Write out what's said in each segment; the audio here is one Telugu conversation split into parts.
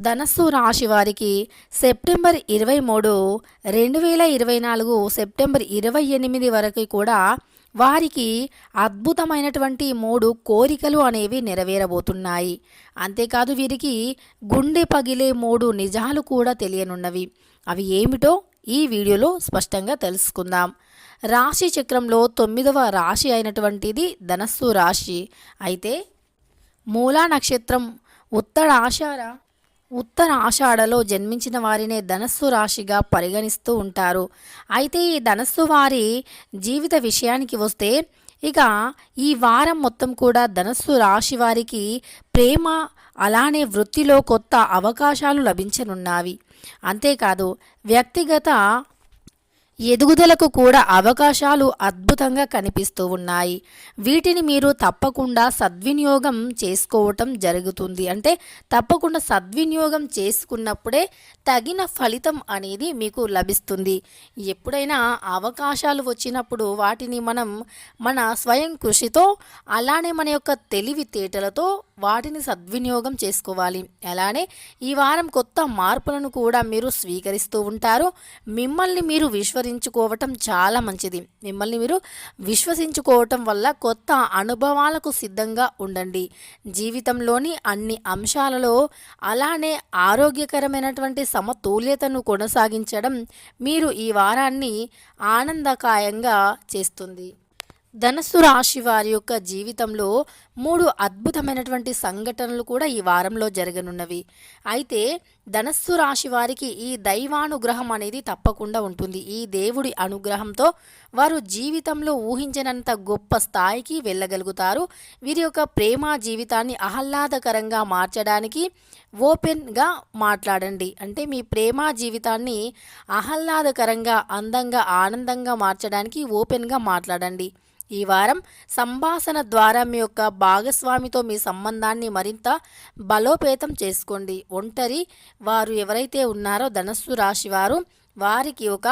ధనస్సు రాశి వారికి సెప్టెంబర్ ఇరవై మూడు రెండు వేల ఇరవై నాలుగు సెప్టెంబర్ ఇరవై ఎనిమిది వరకు కూడా వారికి అద్భుతమైనటువంటి మూడు కోరికలు అనేవి నెరవేరబోతున్నాయి. అంతేకాదు వీరికి గుండె పగిలే మూడు నిజాలు కూడా తెలియనున్నవి. అవి ఏమిటో ఈ వీడియోలో స్పష్టంగా తెలుసుకుందాం. రాశి చక్రంలో తొమ్మిదవ రాశి అయినటువంటిది ధనస్సు రాశి. అయితే మూలా నక్షత్రం ఉత్తర ఉత్తర ఆషాఢలో జన్మించిన వారినే ధనస్సు రాశిగా పరిగణిస్తూ ఉంటారు. అయితే ఈ ధనస్సు వారి జీవిత విషయానికి వస్తే ఇక ఈ వారం మొత్తం కూడా ధనస్సు రాశి వారికి ప్రేమ అలానే వృత్తిలో కొత్త అవకాశాలు లభించనున్నావి అంతేకాదు వ్యక్తిగత ఎదుగుదలకు కూడా అవకాశాలు అద్భుతంగా కనిపిస్తూ ఉన్నాయి. వీటిని మీరు తప్పకుండా సద్వినియోగం చేసుకోవటం జరుగుతుంది. అంటే తప్పకుండా సద్వినియోగం చేసుకున్నప్పుడే తగిన ఫలితం అనేది మీకు లభిస్తుంది. ఎప్పుడైనా అవకాశాలు వచ్చినప్పుడు వాటిని మనం మన స్వయం కృషితో అలానే మన యొక్క తెలివితేటలతో వాటిని సద్వినియోగం చేసుకోవాలి. అలానే ఈ వారం కొత్త మార్పులను కూడా మీరు స్వీకరిస్తూ ఉంటారు. మిమ్మల్ని మీరు విశ్వసించుకోవటం చాలా మంచిది. మిమ్మల్ని మీరు విశ్వసించుకోవటం వల్ల కొత్త అనుభవాలకు సిద్ధంగా ఉండండి. జీవితంలోని అన్ని అంశాలలో అలానే ఆరోగ్యకరమైనటువంటి సమతుల్యతను కొనసాగించడం మీరు ఈ వారాన్ని ఆనందకాయంగా చేస్తుంది. ధనస్సు రాశి వారి యొక్క జీవితంలో మూడు అద్భుతమైనటువంటి సంఘటనలు కూడా ఈ వారంలో జరగనున్నవి. అయితే ధనస్సు రాశి వారికి ఈ దైవానుగ్రహం అనేది తప్పకుండా ఉంటుంది. ఈ దేవుడి అనుగ్రహంతో వారు జీవితంలో ఊహించినంత గొప్ప స్థాయికి వెళ్ళగలుగుతారు. వీరి యొక్క ప్రేమ జీవితాన్ని ఆహ్లాదకరంగా మార్చడానికి ఓపెన్గా మాట్లాడండి. అంటే మీ ప్రేమ జీవితాన్ని ఆహ్లాదకరంగా అందంగా ఆనందంగా మార్చడానికి ఓపెన్గా మాట్లాడండి. ఈ వారం సంభాషణ ద్వారా మీ యొక్క భాగస్వామితో మీ సంబంధాన్ని మరింత బలోపేతం చేసుకోండి. ఒంటరి వారు ఎవరైతే ఉన్నారో ధనస్సు రాశి వారు వారికి ఒక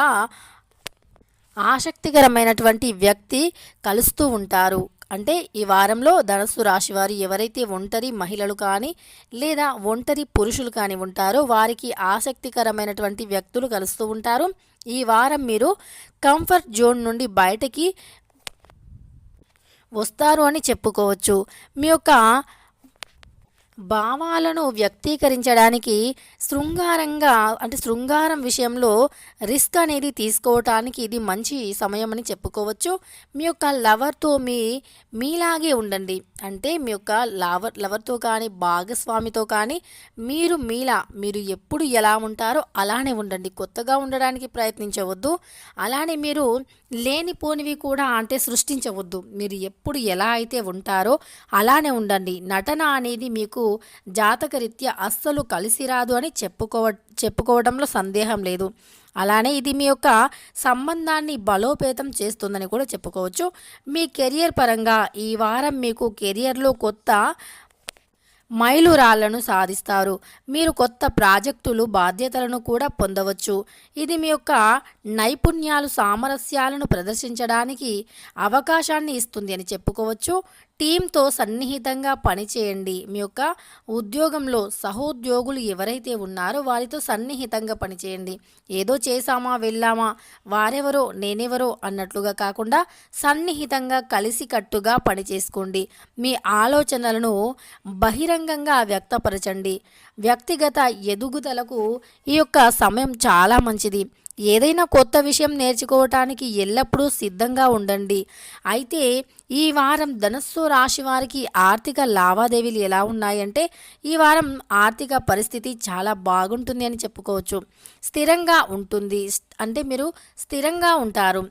ఆసక్తికరమైనటువంటి వ్యక్తి కలుస్తూ ఉంటారు. అంటే ఈ వారంలో ధనస్సు రాశి వారు ఎవరైతే ఒంటరి మహిళలు కానీ లేదా ఒంటరి పురుషులు కానీ ఉంటారో వారికి ఆసక్తికరమైనటువంటి వ్యక్తులు కలుస్తూ ఉంటారు. ఈ వారం మీరు కంఫర్ట్ జోన్ నుండి బయటకి వస్తారు అని చెప్పుకోవచ్చు. మీ యొక్క భావాలను వ్యక్తీకరించడానికి శృంగారంగా అంటే శృంగారం విషయంలో రిస్క్ అనేది తీసుకోవటానికి ఇది మంచి సమయం అని చెప్పుకోవచ్చు. మీ యొక్క లవర్తో మీ మీలాగే ఉండండి. అంటే మీ యొక్క లవర్ లవర్తో కానీ భాగస్వామితో కానీ మీరు మీలా మీరు ఎప్పుడు ఎలా ఉంటారో అలానే ఉండండి. కొత్తగా ఉండడానికి ప్రయత్నించవద్దు. అలానే మీరు లేనిపోనివి కూడా అంటే సృష్టించవద్దు. మీరు ఎప్పుడు ఎలా అయితే ఉంటారో అలానే ఉండండి. నటన అనేది మీకు జాతకరీత్యా అస్సలు కలిసి రాదు అని చెప్పుకోవ చెప్పుకోవడంలో సందేహం లేదు. అలానే ఇది మీ యొక్క సంబంధాన్ని బలోపేతం చేస్తుందని కూడా చెప్పుకోవచ్చు. మీ కెరియర్ పరంగా ఈ వారం మీకు కెరియర్లో కొత్త మైలురాళ్ళను సాధిస్తారు. మీరు కొత్త ప్రాజెక్టులు బాధ్యతలను కూడా పొందవచ్చు. ఇది మీ యొక్క నైపుణ్యాలు సామరస్యాలను ప్రదర్శించడానికి అవకాశాన్ని ఇస్తుంది అని చెప్పుకోవచ్చు. టీంతో సన్నిహితంగా పనిచేయండి. మీ యొక్క ఉద్యోగంలో సహోద్యోగులు ఎవరైతే ఉన్నారో వారితో సన్నిహితంగా పనిచేయండి. ఏదో చేశామా వెళ్ళామా వారెవరో నేనెవరో అన్నట్లుగా కాకుండా సన్నిహితంగా కలిసికట్టుగా పనిచేసుకోండి. మీ ఆలోచనలను బహిరంగంగా వ్యక్తపరచండి. వ్యక్తిగత ఎదుగుదలకు ఈ యొక్క సమయం చాలా మంచిది. ఏదైనా కొత్త విషయం నేర్చుకోవటానికి ఎల్లప్పుడూ సిద్ధంగా ఉండండి. అయితే ఈ వారం ధనస్సు రాశి వారికి ఆర్థిక లావాదేవీలు ఎలా ఉన్నాయంటే ఈ వారం ఆర్థిక పరిస్థితి చాలా బాగుంటుంది అని చెప్పుకోవచ్చు. స్థిరంగా ఉంటుంది. అంటే మీరు స్థిరంగా ఉంటారు.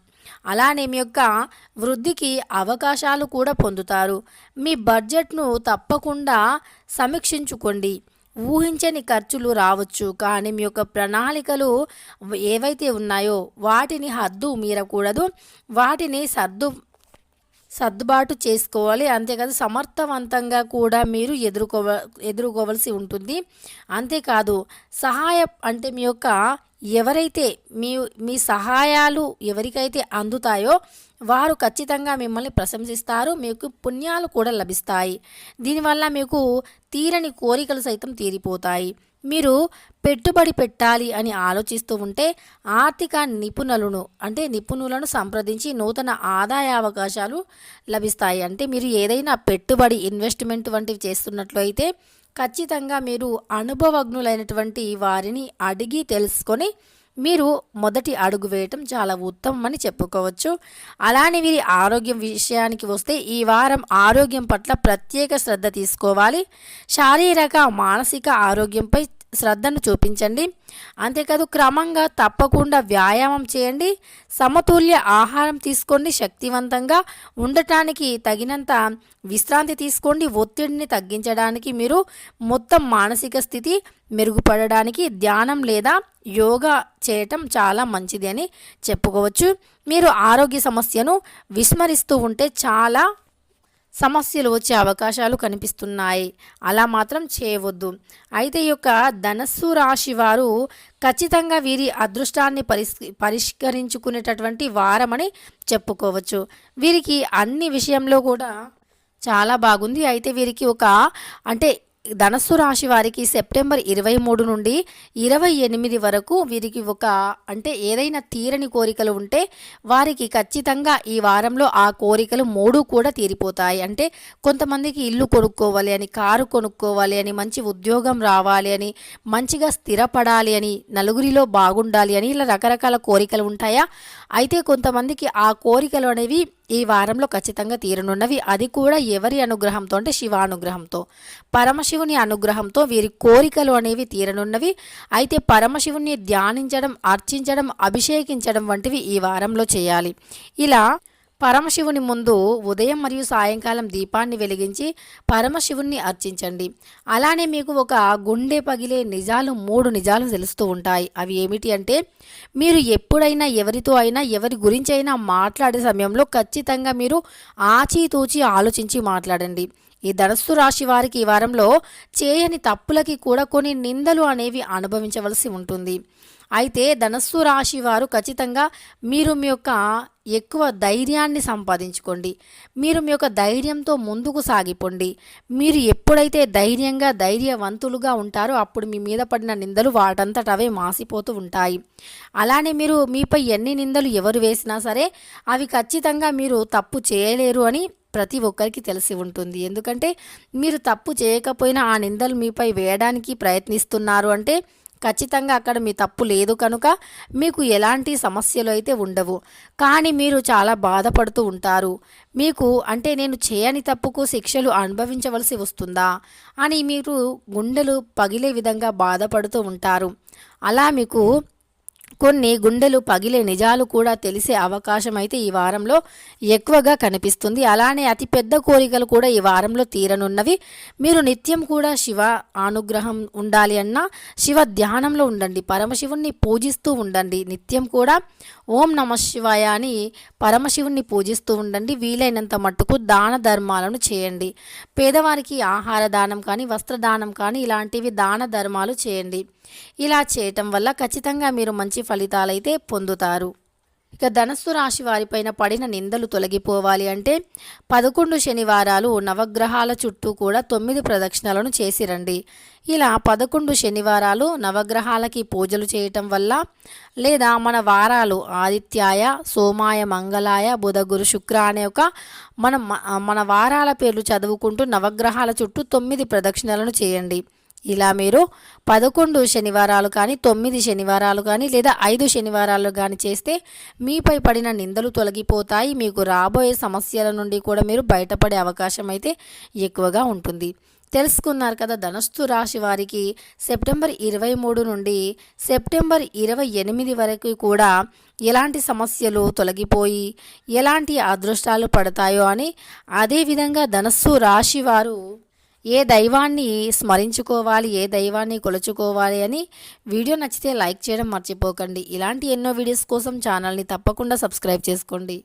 అలానే మీ యొక్క వృద్ధికి అవకాశాలు కూడా పొందుతారు. మీ బడ్జెట్ను తప్పకుండా సమీక్షించుకోండి. ఊహించని ఖర్చులు రావచ్చు కానీ మీ యొక్క ప్రణాళికలు ఏవైతే ఉన్నాయో వాటిని హద్దు మీరకూడదు. వాటిని సర్దు సర్దుబాటు చేసుకోవాలి. అంతేకాదు సమర్థవంతంగా కూడా మీరు ఎదుర్కోవ ఎదుర్కోవలసి ఉంటుంది. అంతేకాదు సహాయ అంటే మీ యొక్క ఎవరైతే మీ మీ సహాయాలు ఎవరికైతే అందుతాయో వారు ఖచ్చితంగా మిమ్మల్ని ప్రశంసిస్తారు మీకు పుణ్యాలు కూడా లభిస్తాయి. దీనివల్ల మీకు తీరని కోరికలు సైతం తీరిపోతాయి. మీరు పెట్టుబడి పెట్టాలి అని ఆలోచిస్తూ ఉంటే ఆర్థిక నిపుణులను అంటే నిపుణులను సంప్రదించి నూతన ఆదాయ అవకాశాలు లభిస్తాయి. అంటే మీరు ఏదైనా పెట్టుబడి ఇన్వెస్ట్మెంట్ వంటివి చేస్తున్నట్లయితే ఖచ్చితంగా మీరు అనుభవజ్ఞులైనటువంటి వారిని అడిగి తెలుసుకొని మీరు మొదటి అడుగు వేయటం చాలా ఉత్తమం అని చెప్పుకోవచ్చు. అలానే వీరి ఆరోగ్యం విషయానికి వస్తే ఈ వారం ఆరోగ్యం పట్ల ప్రత్యేక శ్రద్ధ తీసుకోవాలి. శారీరక మానసిక ఆరోగ్యంపై శ్రద్ధను చూపించండి. అంతేకాదు క్రమంగా తప్పకుండా వ్యాయామం చేయండి. సమతుల్య ఆహారం తీసుకోండి శక్తివంతంగా. ఉండటానికి తగినంత విశ్రాంతి తీసుకోండి. ఒత్తిడిని తగ్గించడానికి మీరు మొత్తం మానసిక స్థితి మెరుగుపడడానికి ధ్యానం లేదా యోగా చేయటం చాలా మంచిది అని చెప్పుకోవచ్చు. మీరు ఆరోగ్య సమస్యను విస్మరిస్తూ ఉంటే చాలా సమస్యలు వచ్చే అవకాశాలు కనిపిస్తున్నాయి. అలా మాత్రం చేయవద్దు. అయితే ఈ యొక్క ధనస్సు రాశి వారు ఖచ్చితంగా వీరి అదృష్టాన్ని పరిస్ పరిష్కరించుకునేటటువంటి వారమని చెప్పుకోవచ్చు. వీరికి అన్ని విషయంలో కూడా చాలా బాగుంది. అయితే వీరికి ఒక అంటే ధనస్సు రాశి వారికి సెప్టెంబర్ ఇరవై మూడు నుండి ఇరవై ఎనిమిది వరకు వీరికి ఒక అంటే ఏదైనా తీరని కోరికలు ఉంటే వారికి ఖచ్చితంగా ఈ వారంలో ఆ కోరికలు మూడు కూడా తీరిపోతాయి. అంటే కొంతమందికి ఇల్లు కొనుక్కోవాలి అని కారు కొనుక్కోవాలి అని మంచి ఉద్యోగం రావాలి అని మంచిగా స్థిరపడాలి అని నలుగురిలో బాగుండాలి అని ఇలా రకరకాల కోరికలు ఉంటాయా? అయితే కొంతమందికి ఆ కోరికలు అనేవి ఈ వారంలో ఖచ్చితంగా తీరనున్నవి. అది కూడా ఎవరి అనుగ్రహంతో అంటే శివానుగ్రహంతో. పరమశివుని అనుగ్రహంతో వీరి కోరికలు అనేవి తీరనున్నవి. అయితే పరమశివుని ధ్యానించడం అర్చించడం అభిషేకించడం వంటివి ఈ వారంలో చేయాలి. ఇలా పరమశివుని ముందు ఉదయం మరియు సాయంకాలం దీపాన్ని వెలిగించి పరమశివుణ్ణి అర్చించండి. అలానే మీకు ఒక గుండె పగిలే నిజాలు మూడు నిజాలు తెలుస్తూ ఉంటాయి. అవి ఏమిటి అంటే మీరు ఎప్పుడైనా ఎవరితో అయినా ఎవరి గురించి అయినా మాట్లాడే సమయంలో ఖచ్చితంగా మీరు ఆచితూచి ఆలోచించి మాట్లాడండి. ఈ ధనస్సు రాశి వారికి ఈ వారంలో చేయని తప్పులకి కూడా కొన్ని నిందలు అనేవి అనుభవించవలసి ఉంటుంది. అయితే ధనస్సు రాశి వారు ఖచ్చితంగా మీరు మీ యొక్క ఎక్కువ ధైర్యాన్ని సంపాదించుకోండి. మీరు మీ యొక్క ధైర్యంతో ముందుకు సాగిపోండి. మీరు ఎప్పుడైతే ధైర్యంగా ధైర్యవంతులుగా ఉంటారో అప్పుడు మీ మీద పడిన నిందలు వాటంతట అవే మాసిపోతూ ఉంటాయి. అలానే మీరు మీపై ఎన్ని నిందలు ఎవరు వేసినా సరే అవి ఖచ్చితంగా మీరు తప్పు చేయలేరు అని ప్రతి ఒక్కరికి తెలిసి ఉంటుంది. ఎందుకంటే మీరు తప్పు చేయకపోయినా ఆ నిందలు మీపై వేయడానికి ప్రయత్నిస్తున్నారు అంటే ఖచ్చితంగా అక్కడ మీ తప్పు లేదు కనుక మీకు ఎలాంటి సమస్యలు అయితే ఉండవు. కానీ మీరు చాలా బాధపడుతూ ఉంటారు. మీకు అంటే నేను చేయని తప్పుకు శిక్షలు అనుభవించవలసి వస్తుందా అని మీరు గుండెలు పగిలే విధంగా బాధపడుతూ ఉంటారు. అలా మీకు కొన్ని గుండెలు పగిలే నిజాలు కూడా తెలిసే అవకాశం అయితే ఈ వారంలో ఎక్కువగా కనిపిస్తుంది. అలానే అతిపెద్ద కోరికలు కూడా ఈ వారంలో తీరనున్నవి. మీరు నిత్యం కూడా శివ అనుగ్రహం ఉండాలి అన్నా శివ ధ్యానంలో ఉండండి పరమశివుణ్ణి పూజిస్తూ ఉండండి. నిత్యం కూడా ఓం నమ శివాయ అని పరమశివుణ్ణి పూజిస్తూ ఉండండి. వీలైనంత మట్టుకు దాన ధర్మాలను చేయండి. పేదవారికి ఆహార దానం కానీ వస్త్రదానం కానీ ఇలాంటివి దాన ధర్మాలు చేయండి. ఇలా చేయటం వల్ల ఖచ్చితంగా మీరు మంచి ఫలితాలైతే పొందుతారు. ఇక ధనస్సు రాశి వారిపైన పడిన నిందలు తొలగిపోవాలి అంటే పదకొండు శనివారాలు నవగ్రహాల చుట్టూ కూడా తొమ్మిది ప్రదక్షిణలను చేసిరండి. ఇలా పదకొండు శనివారాలు నవగ్రహాలకి పూజలు చేయటం వల్ల లేదా మన వారాలు ఆదిత్యాయ సోమాయ మంగళాయ బుధ గురు శుక్ర అనే ఒక మన మన వారాల పేర్లు చదువుకుంటూ నవగ్రహాల చుట్టూ తొమ్మిది ప్రదక్షిణలను చేయండి. ఇలా మీరు పదకొండు శనివారాలు కానీ తొమ్మిది శనివారాలు కానీ లేదా ఐదు శనివారాలు కానీ చేస్తే మీపై పడిన నిందలు తొలగిపోతాయి. మీకు రాబోయే సమస్యల నుండి కూడా మీరు బయటపడే అవకాశం అయితే ఎక్కువగా ఉంటుంది. తెలుసుకున్నారు కదా ధనస్సు రాశి వారికి సెప్టెంబర్ ఇరవై మూడు నుండి సెప్టెంబర్ ఇరవై ఎనిమిది వరకు కూడా ఎలాంటి సమస్యలు తొలగిపోయి ఎలాంటి అదృష్టాలు పడతాయో అని అదేవిధంగా ధనస్సు రాశి వారు ఏ దైవాన్ని స్మరించుకోవాలి ఏ దైవాన్ని కొలుచుకోవాలి అని వీడియో నచ్చితే లైక్ చేయడం మర్చిపోకండి. ఇలాంటి ఎన్నో వీడియోస్ కోసం ఛానల్ని తప్పకుండా సబ్స్క్రైబ్ చేసుకోండి.